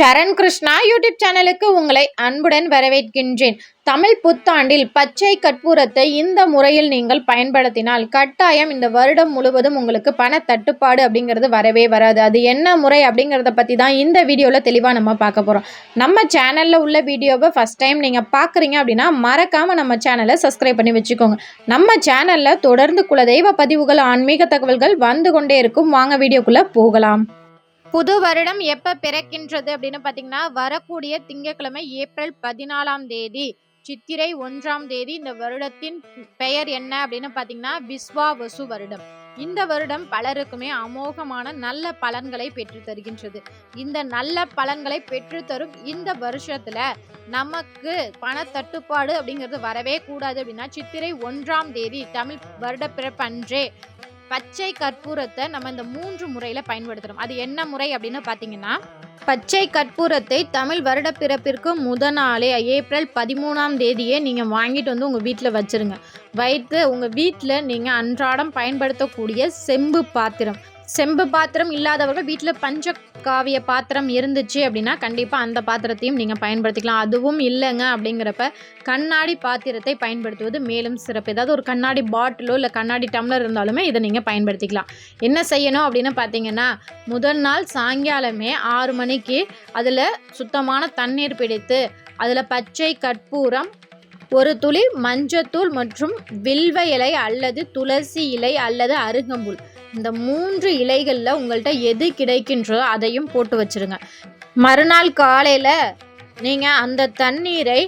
சரண் Krishna YouTube சேனலுக்கு உங்களை அன்புடன் வரவேற்கின்றேன். தமிழ் புத்தாண்டில் பச்சை கற்பூரத்தை இந்த முறையில் நீங்கள் பயன்படுத்தினால் கட்டாயம் இந்த வருடம் முழுவதும் உங்களுக்கு பண தட்டுப்பாடு அப்படிங்கிறது வரவே வராது. அது என்ன முறை அப்படிங்கிறத பற்றி தான் இந்த வீடியோவில் தெளிவாக நம்ம பார்க்க போகிறோம் நம்ம சேனலில் உள்ள வீடியோவை ஃபஸ்ட் டைம் நீங்கள் பார்க்குறீங்க அப்படின்னா மறக்காமல் நம்ம சேனலை சப்ஸ்கிரைப் பண்ணி வச்சுக்கோங்க. நம்ம சேனலில் தொடர்ந்து குலதெய்வ பதிவுகள் ஆன்மீக தகவல்கள் வந்து கொண்டே இருக்கும். வாங்க வீடியோக்குள்ளே போகலாம். புது வருடம் எப்போ பிறக்கின்றது அப்படின்னு பார்த்தீங்கன்னா வரக்கூடிய திங்கட்கிழமை ஏப்ரல் பதினாலாம் தேதி சித்திரை ஒன்றாம் தேதி. இந்த வருடத்தின் பெயர் என்ன அப்படின்னு பார்த்தீங்கன்னா விஸ்வாவசு வருடம். இந்த வருடம் பலருக்குமே அமோகமான நல்ல பலன்களை பெற்று தருகின்றது. இந்த நல்ல பலன்களை பெற்றுத்தரும் இந்த வருஷத்துல நமக்கு பண தட்டுப்பாடு அப்படிங்கிறது வரவே கூடாது அப்படின்னா சித்திரை ஒன்றாம் தேதி தமிழ் வருட பிறப்பன்றே பச்சை கற்பூரத்தை நம்ம இந்த மூன்று முறையில் பயன்படுத்துகிறோம் அது என்ன முறை அப்படின்னு பார்த்தீங்கன்னா பச்சை கற்பூரத்தை தமிழ் வருட பிறப்பிற்கு முத நாளே ஏப்ரல் பதிமூணாம் தேதியே நீங்கள் வாங்கிட்டு வந்து உங்கள் வீட்டில் வச்சுருங்க. வைத்து உங்கள் வீட்டில் நீங்கள் அன்றாடம் பயன்படுத்தக்கூடிய செம்பு பாத்திரம். செம்பு பாத்திரம் இல்லாதவர்கள் வீட்டில் பஞ்ச காவிய பாத்திரம் இருந்துச்சு அப்படின்னா கண்டிப்பாக அந்த பாத்திரத்தையும் நீங்கள் பயன்படுத்திக்கலாம். அதுவும் இல்லைங்க அப்படிங்கிறப்ப கண்ணாடி பாத்திரத்தை பயன்படுத்துவது மேலும் சிறப்பு. ஏதாவது ஒரு கண்ணாடி பாட்டிலோ இல்லை கண்ணாடி டம்ளர் இருந்தாலுமே இதை நீங்கள் பயன்படுத்திக்கலாம். என்ன செய்யணும் அப்படின்னு பார்த்தீங்கன்னா முதல் நாள் சாயங்காலமே ஆறு மணிக்கு அதில் சுத்தமான தண்ணீர் பிடித்து அதில் பச்சை கற்பூரம் ஒரு துளி மஞ்சத்தூள் மற்றும் வில்வ இலை அல்லது துளசி இலை அல்லது அருகம்புல். இந்த மூன்று இலைகளில் உங்கள்கிட்ட எது கிடைக்கின்றதோ அதையும் போட்டு வச்சுருங்க. மறுநாள் காலையில் நீங்கள் அந்த தண்ணீரை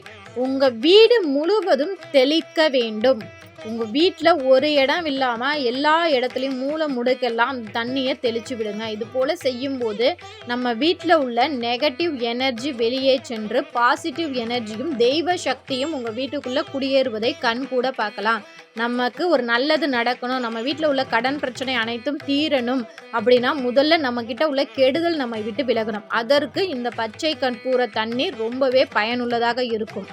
உங்கள் வீடு முழுவதும் தெளிக்க வேண்டும். உங்கள் வீட்டில் ஒரு இடம் இல்லாமல் எல்லா இடத்துலையும் மூளை முடுக்கெல்லாம் தண்ணியை தெளித்து விடுங்க. இது போல் செய்யும்போது நம்ம வீட்டில் உள்ள நெகட்டிவ் எனர்ஜி வெளியே சென்று பாசிட்டிவ் எனர்ஜியும் தெய்வ சக்தியும் உங்கள் வீட்டுக்குள்ளே குடியேறுவதை கண் கூட பார்க்கலாம். நமக்கு ஒரு நல்லது நடக்கணும். நம்ம வீட்டில் உள்ள கடன் பிரச்சனை அனைத்தும் தீரணும் அப்படின்னா முதல்ல நம்மக்கிட்ட உள்ள கெடுதல் நம்மை விட்டு விலகணும். அதற்கு இந்த பச்சை கற்பூர தண்ணீர் ரொம்பவே பயனுள்ளதாக இருக்கும்.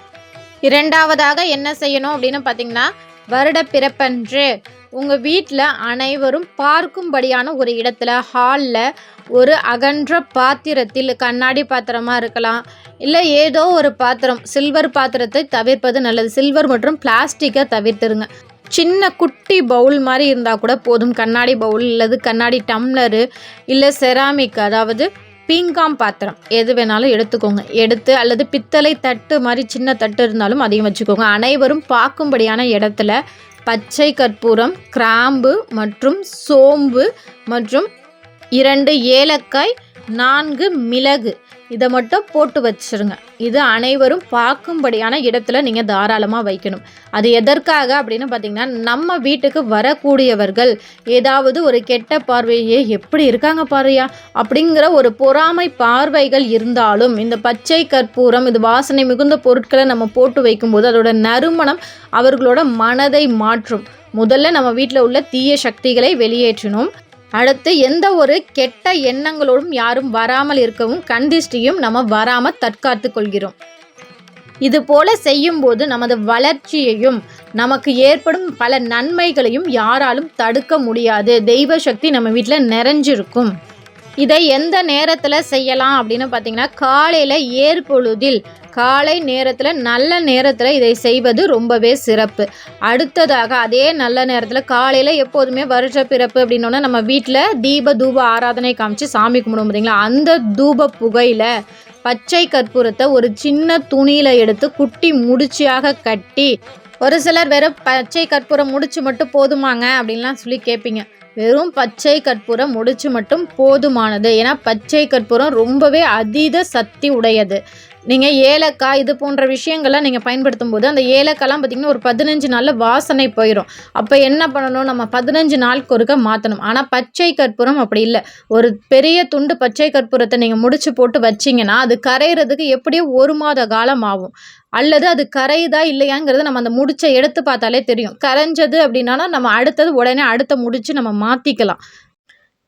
இரண்டாவதாக என்ன செய்யணும் அப்படின்னு பார்த்தீங்கன்னா வருட பிறப்பன்று உங்கள் வீட்டில் அனைவரும் பார்க்கும்படியான ஒரு இடத்துல ஹாலில் ஒரு அகன்ற பாத்திரத்தில் கண்ணாடி பாத்திரமாக இருக்கலாம். இல்லை ஏதோ ஒரு பாத்திரம் சில்வர் பாத்திரத்தை தவிர்ப்பது நல்லது. சில்வர் மற்றும் பிளாஸ்டிக்கை தவிர்த்துருங்க. சின்ன குட்டி பவுல் மாதிரி இருந்தால் கூட போதும். கண்ணாடி பவுல் இல்லது கண்ணாடி டம்ளரு இல்லை செராமிக் அதாவது பீங்காம் பாத்திரம். எது வேணாலும் எடுத்துக்கோங்க. எடுத்து அல்லது பித்தளை தட்டு மாதிரி சின்ன தட்டு இருந்தாலும் அதையும் வச்சுக்கோங்க. அனைவரும் பார்க்கும்படியான இடத்துல பச்சை கற்பூரம் கிராம்பு மற்றும் சோம்பு மற்றும் இரண்டு ஏலக்காய் நான்கு மிளகு. இதை மட்டும் போட்டு வச்சிருங்க. இது அனைவரும் பார்க்கும்படியான இடத்துல நீங்கள் தாராளமாக வைக்கணும். அது எதற்காக அப்படின்னு பார்த்தீங்கன்னா நம்ம வீட்டுக்கு வரக்கூடியவர்கள் ஏதாவது ஒரு கெட்ட பார்வையே எப்படி இருக்காங்க பாருயா? அப்படிங்கிற ஒரு பொறாமை பார்வைகள் இருந்தாலும் இந்த பச்சை கற்பூரம் இது வாசனை மிகுந்த பொருட்களை நம்ம போட்டு வைக்கும்போது அதோட நறுமணம் அவர்களோட மனதை மாற்றும். முதல்ல நம்ம வீட்டில் உள்ள தீய சக்திகளை வெளியேற்றணும் அடுத்து எந்த ஒரு கெட்ட எண்ணங்களோடும் யாரும் வராமல் இருக்கவும் கண்டிஷ்டியும் நம்ம வராமல் தற்காத்து கொள்கிறோம். இது போல செய்யும்போது நமது வளர்ச்சியையும் நமக்கு ஏற்படும் பல நன்மைகளையும் யாராலும் தடுக்க முடியாது. தெய்வ சக்தி நம்ம வீட்டில் நிறைஞ்சிருக்கும். இதை எந்த நேரத்தில் செய்யலாம் அப்படின்னு பார்த்தீங்கன்னா காலையில் ஏற்பொழுதில் காலை நேரத்தில் நல்ல நேரத்தில் இதை செய்வது ரொம்பவே சிறப்பு. அடுத்ததாக அதே நல்ல நேரத்தில் காலையில் எப்போதுமே வருஷ பிறப்பு அப்படின்னோன்னா நம்ம வீட்டில் தீப தூப ஆராதனை காமிச்சு சாமி கும்பிடுவோம் பார்த்தீங்களா அந்த தூப புகையில் பச்சை கற்பூரத்தை ஒரு சின்ன துணியில் எடுத்து குட்டி முடிச்சியாக கட்டி ஒரு சிலர் வெறும் பச்சை கற்பூரம் முடிச்சு மட்டும் போதுமாங்க அப்படின்லாம் சொல்லி கேட்பீங்க. வெறும் பச்சை கற்பூரம் முடிச்சு மட்டும் போதுமானது. ஏன்னா பச்சை கற்பூரம் ரொம்பவே அதீத சக்தி உடையது. நீங்கள் ஏலக்காய் இது போன்ற விஷயங்கள்லாம் நீங்கள் பயன்படுத்தும் போது அந்த ஏலக்காய்லாம் பார்த்திங்கன்னா ஒரு பதினஞ்சு நாளில் வாசனை போயிடும் அப்போ என்ன பண்ணணும்? நம்ம பதினஞ்சு நாளுக்கு ஒருக்க மாற்றணும் ஆனால் பச்சை கற்பூரம் அப்படி இல்லை. ஒரு பெரிய துண்டு பச்சை கற்பூரத்தை நீங்கள் முடிச்சு போட்டு வச்சிங்கன்னா அது கரையிறதுக்கு எப்படியும் ஒரு மாத காலம் ஆகும். அல்லது அது கரையுதா இல்லையாங்கிறது நம்ம அந்த முடிச்சை எடுத்து பார்த்தாலே தெரியும். கரைஞ்சது அப்படின்னா நம்ம அடுத்தது உடனே அடுத்த முடிச்சு நம்ம மாற்றிக்கலாம்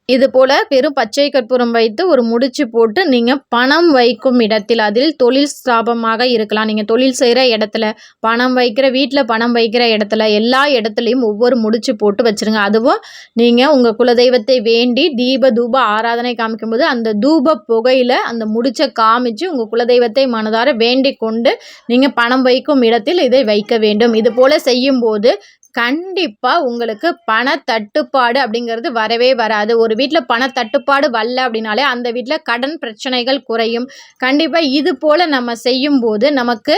இது போல் வெறும் பச்சை கற்பூரம் வைத்து ஒரு முடிச்சு போட்டு நீங்கள் பணம் வைக்கும் இடத்தில் அதில் தொழில் ஸ்தாபமாக இருக்கலாம். நீங்கள் தொழில் செய்கிற இடத்துல பணம் வைக்கிற வீட்டில் பணம் வைக்கிற இடத்துல எல்லா இடத்துலையும் ஒவ்வொரு முடிச்சு போட்டு வச்சுருங்க. அதுவும் நீங்கள் உங்கள் குலதெய்வத்தை வேண்டி தீப தூப ஆராதனை காமிக்கும்போது அந்த தூப புகையில் அந்த முடிச்சை காமிச்சு உங்கள் குலதெய்வத்தை மனதார வேண்டிக் கொண்டு நீங்கள் பணம் வைக்கும் இடத்தில் இதை வைக்க வேண்டும். இது போல் செய்யும்போது கண்டிப்பாக உங்களுக்கு பண தட்டுப்பாடு அப்படிங்கிறது வரவே வராது. ஒரு வீட்டில் பண தட்டுப்பாடு வரல அப்படின்னாலே அந்த வீட்டில் கடன் பிரச்சனைகள் குறையும். கண்டிப்பாக இது போல் நம்ம செய்யும்போது நமக்கு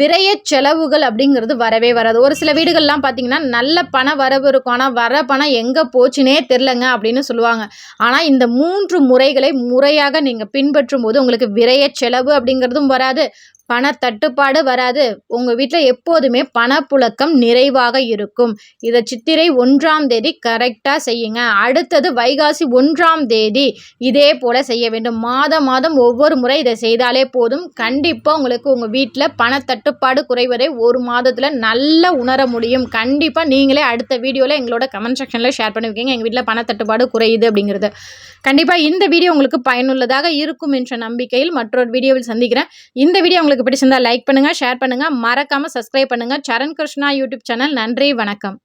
விரைய செலவுகள் அப்படிங்கிறது வரவே வராது. ஒரு சில வீடுகள்லாம் பார்த்தீங்கன்னா நல்ல பண வரவு இருக்கும். ஆனால் வர பணம் எங்கே போச்சுனே தெரிலங்க அப்படின்னு சொல்லுவாங்க. ஆனால் இந்த மூன்று முறைகளை முறையாக நீங்கள் பின்பற்றும் போது உங்களுக்கு விரைய செலவு அப்படிங்கிறதும் வராது. பணத்தட்டுப்பாடு வராது. உங்கள் வீட்டில் எப்போதுமே பணப்புழக்கம் நிறைவாக இருக்கும். இதை சித்திரை ஒன்றாம் தேதி கரெக்டாக செய்யுங்க. அடுத்தது வைகாசி ஒன்றாம் தேதி இதே போல் செய்ய வேண்டும். மாதம் மாதம் ஒவ்வொரு முறை இதை செய்தாலே போதும். கண்டிப்பாக உங்களுக்கு உங்கள் வீட்டில் பணத்தட்டுப்பாடு குறைவதை ஒரு மாதத்தில் நல்லா உணர முடியும். கண்டிப்பாக நீங்களே அடுத்த வீடியோவில் எங்களோட கமெண்ட் செக்ஷனில் ஷேர் பண்ணுவீங்க எங்கள் வீட்டில் பணத்தட்டுப்பாடு குறையுது அப்படிங்கிறது. கண்டிப்பாக இந்த வீடியோ உங்களுக்கு பயனுள்ளதாக இருக்கும் என்ற நம்பிக்கையில் மற்றொரு வீடியோவில் சந்திக்கிறேன். இந்த வீடியோ உங்களுக்கு பிடிச்சிருந்தா லைக் பண்ணுங்கள் ஷேர் பண்ணுங்கள் மறக்காமல் சப்ஸ்கிரைப் பண்ணுங்கள் சரண் கிருஷ்ணா யூடியூப் சேனல் நன்றி வணக்கம்.